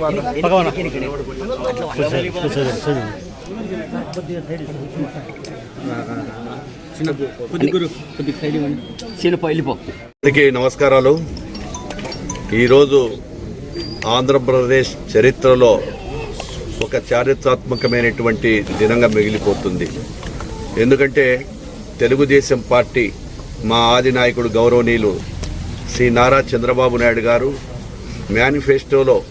అందరికీ నమస్కారాలు ఈరోజు ఆంధ్రప్రదేశ్ చరిత్రలో ఒక చారిత్రాత్మకమైనటువంటి దినంగా మిగిలిపోతుంది ఎందుకంటే తెలుగుదేశం పార్టీ మా ఆది నాయకుడు గౌరవనీయులు శ్రీ నారా చంద్రబాబు నాయుడు గారు మేనిఫెస్టోలో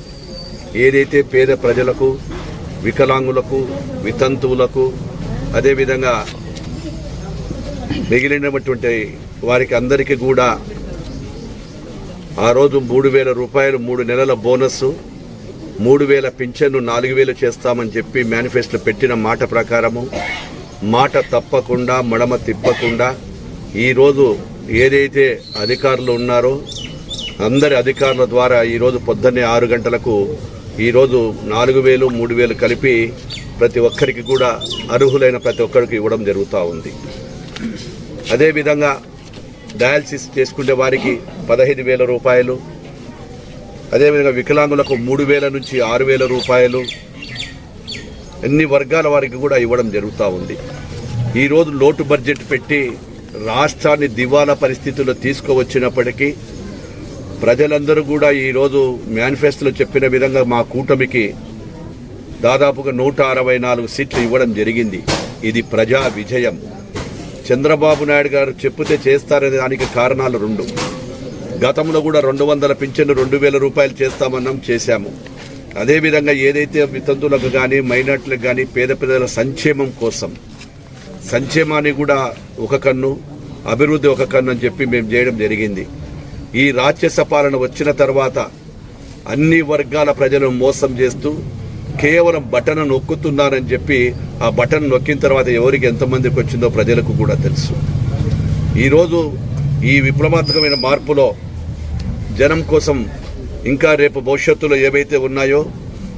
ఏదైతే పేద ప్రజలకు వికలాంగులకు వితంతువులకు అదేవిధంగా మిగిలినటువంటి వారికి అందరికీ కూడా ఆ రోజు మూడు వేల రూపాయలు మూడు నెలల బోనస్సు మూడు వేల పింఛన్ను నాలుగు వేలు చేస్తామని చెప్పి మేనిఫెస్టో పెట్టిన మాట ప్రకారము మాట తప్పకుండా మడమ తిప్పకుండా ఈరోజు ఏదైతే అధికారులు ఉన్నారో అందరి అధికారుల ద్వారా ఈరోజు పొద్దున్నే ఆరు గంటలకు ఈరోజు నాలుగు వేలు మూడు వేలు కలిపి ప్రతి ఒక్కరికి కూడా అర్హులైన ప్రతి ఒక్కరికి ఇవ్వడం జరుగుతూ ఉంది. అదేవిధంగా డయాలసిస్ చేసుకునే వారికి పదహైదు వేల రూపాయలు అదేవిధంగా వికలాంగులకు మూడు వేల నుంచి ఆరు వేల రూపాయలు అన్ని వర్గాల వారికి కూడా ఇవ్వడం జరుగుతూ ఉంది. ఈరోజు లోటు బడ్జెట్ పెట్టి రాష్ట్రాన్ని దివాలా పరిస్థితుల్లో తీసుకువచ్చినప్పటికీ ప్రజలందరూ కూడా ఈరోజు మేనిఫెస్టోలో చెప్పిన విధంగా మా కూటమికి దాదాపుగా నూట అరవై నాలుగు సీట్లు ఇవ్వడం జరిగింది. ఇది ప్రజా విజయం. చంద్రబాబు నాయుడు గారు చెప్తే చేస్తారనే దానికి కారణాలు రెండు. గతంలో కూడా రెండు వందల పింఛను రెండు వేల రూపాయలు చేస్తామన్నాం చేశాము. అదేవిధంగా ఏదైతే వితంతులకు కానీ మైనార్టీలకు కానీ పేద ప్రజల సంక్షేమం కోసం సంక్షేమాన్ని కూడా ఒక కన్ను అభివృద్ధి ఒక కన్ను అని చెప్పి మేము చేయడం జరిగింది. ఈ రాక్షస పాలన వచ్చిన తర్వాత అన్ని వర్గాల ప్రజలను మోసం చేస్తూ కేవలం బటన్ నొక్కుతున్నారని చెప్పి ఆ బటన్ నొక్కిన తర్వాత ఎవరికి ఎంతమందికి వచ్చిందో ప్రజలకు కూడా తెలుసు. ఈరోజు ఈ విప్లవాత్మకమైన మార్పులో జనం కోసం ఇంకా రేపు భవిష్యత్తులో ఏవైతే ఉన్నాయో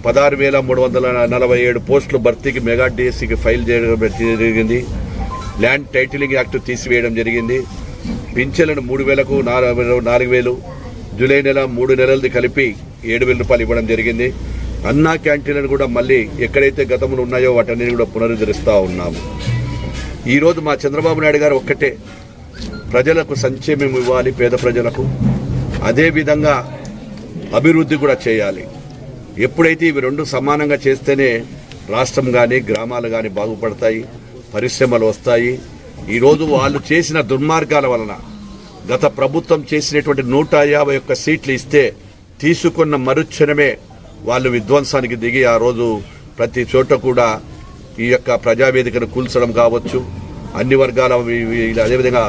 పదహారు వేల మూడు వందల నలభై ఏడు పోస్టులు భర్తీకి మెగా డిఎస్సికి ఫైల్ చేయడం జరిగింది. ల్యాండ్ టైటిలింగ్ యాక్ట్ తీసివేయడం జరిగింది. పింఛన్లను మూడు వేలకు నాలుగు నాలుగు వేలు జూలై నెల మూడు నెలలది కలిపి ఏడు వేల రూపాయలు ఇవ్వడం జరిగింది. అన్నా క్యాంటీన్లను కూడా మళ్ళీ ఎక్కడైతే గతంలో ఉన్నాయో వాటన్నిటిని కూడా పునరుద్ధరిస్తూ ఉన్నాము. ఈరోజు మా చంద్రబాబు నాయుడు గారు ఒక్కటే. ప్రజలకు సంక్షేమం ఇవ్వాలి పేద ప్రజలకు. అదేవిధంగా అభివృద్ధి కూడా చేయాలి. ఎప్పుడైతే ఇవి రెండు సమానంగా చేస్తేనే రాష్ట్రం కానీ గ్రామాలు కానీ బాగుపడతాయి పరిశ్రమలు వస్తాయి. ఈరోజు వాళ్ళు చేసిన దుర్మార్గాల వలన గత ప్రభుత్వం చేసినటువంటి నూట యాభై ఒక్క సీట్లు ఇస్తే తీసుకున్న మరుక్షణమే వాళ్ళు విధ్వంసానికి దిగి ఆ రోజు ప్రతి చోట కూడా ఈ యొక్క ప్రజావేదికను కూల్చడం కావచ్చు అన్ని వర్గాల అదేవిధంగా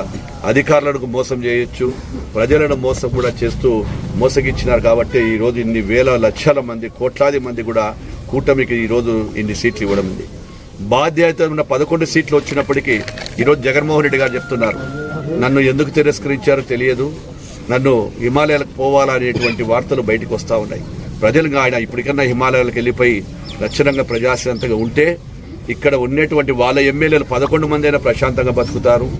అధికారులకు మోసం చేయొచ్చు ప్రజలను మోసం కూడా చేస్తూ మోసగిచ్చినారు కాబట్టి ఈ రోజు ఇన్ని వేల లక్షల మంది కోట్లాది మంది కూడా కూటమికి ఈ రోజు ఇన్ని సీట్లు ఇవ్వడం ఉంది. బాధ్యత ఉన్న పదకొండు సీట్లు వచ్చినప్పటికీ ఈరోజు జగన్మోహన్ రెడ్డి గారు చెప్తున్నారు నన్ను ఎందుకు తిరస్కరించారో తెలియదు నన్ను హిమాలయాలకు పోవాలనేటువంటి వార్తలు బయటకు వస్తూ ఉన్నాయి. ప్రజలు ఆయన ఇప్పటికన్నా హిమాలయాలకు వెళ్ళిపోయి లక్షణంగా ప్రజాశాంతంగా ఉంటే ఇక్కడ ఉన్నటువంటి వాళ్ళ ఎమ్మెల్యేలు పదకొండు మంది అయినా ప్రశాంతంగా బతుకుతారు.